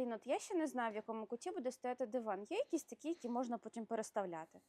блін, от я ще не знаю, в якому куті буде стояти диван. Є якісь такі, які можна потім переставляти.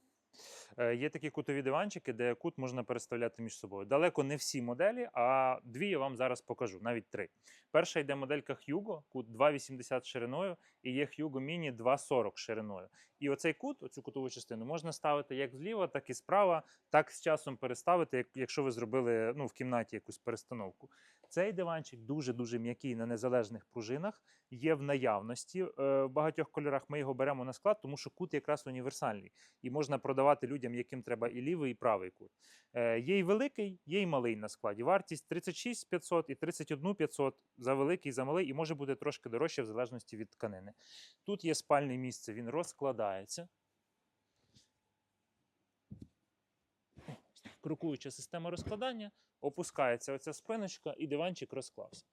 Е, Є такі кутові диванчики, де кут можна переставляти між собою. Далеко не всі моделі, а дві я вам зараз покажу, навіть три. Перша йде моделька Hugo, кут 2,80 шириною, і є Hugo Mini 2,40 шириною. І оцей кут, оцю кутову частину, можна ставити як зліва, так і справа, так з часом переставити, якщо ви зробили ну, в кімнаті якусь перестановку. Цей диванчик дуже-дуже м'який на незалежних пружинах, є в наявності е, в багатьох кольорах. Ми його беремо на склад, тому що кут якраз універсальний і можна продавати людям, яким треба і лівий, і правий кут. Е, Є й великий, є й малий на складі. Вартість 36 500 і 31 500 за великий, і за малий, і може бути трошки дорожче в залежності від тканини. Тут є спальне місце, він розкладається. Крокуюча система розкладання, опускається оця спиночка, і диванчик розклався.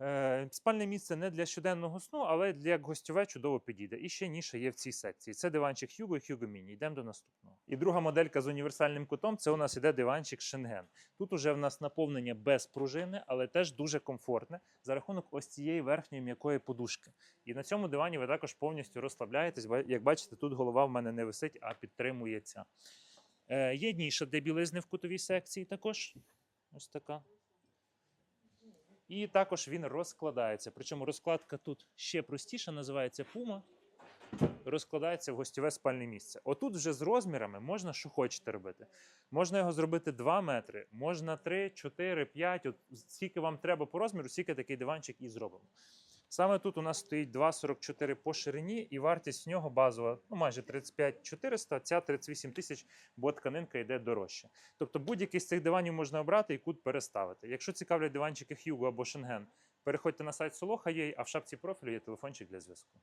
Е, Спальне місце не для щоденного сну, але для як гостьове чудово підійде. І ще ніша є в цій секції. Це диванчик Hugo і Hugo Mini. Йдемо до наступного. І друга моделька з універсальним кутом це у нас іде диванчик Шенген. Тут уже в нас наповнення без пружини, але теж дуже комфортне за рахунок ось цієї верхньої м'якої подушки. І на цьому дивані ви також повністю розслабляєтесь. Як бачите, тут голова в мене не висить, а підтримується. Е, є ніша для білизни в кутовій секції також. Ось така. І також він розкладається. Причому розкладка тут ще простіша, називається пума. Розкладається в гостьове спальне місце. Отут вже з розмірами можна що хочете робити. Можна його зробити 2 метри, можна 3, 4, 5. От скільки вам треба по розміру, стільки такий диванчик і зробимо. Саме тут у нас стоїть 2,44 по ширині, і вартість в нього базова ну, майже 35 400, ця 38 тисяч, бо тканинка йде дорожче. Тобто будь-який з цих диванів можна обрати і кут переставити. Якщо цікавлять диванчики Hugo або Шенген, переходьте на сайт Солоха а в шапці профілю є телефончик для зв'язку.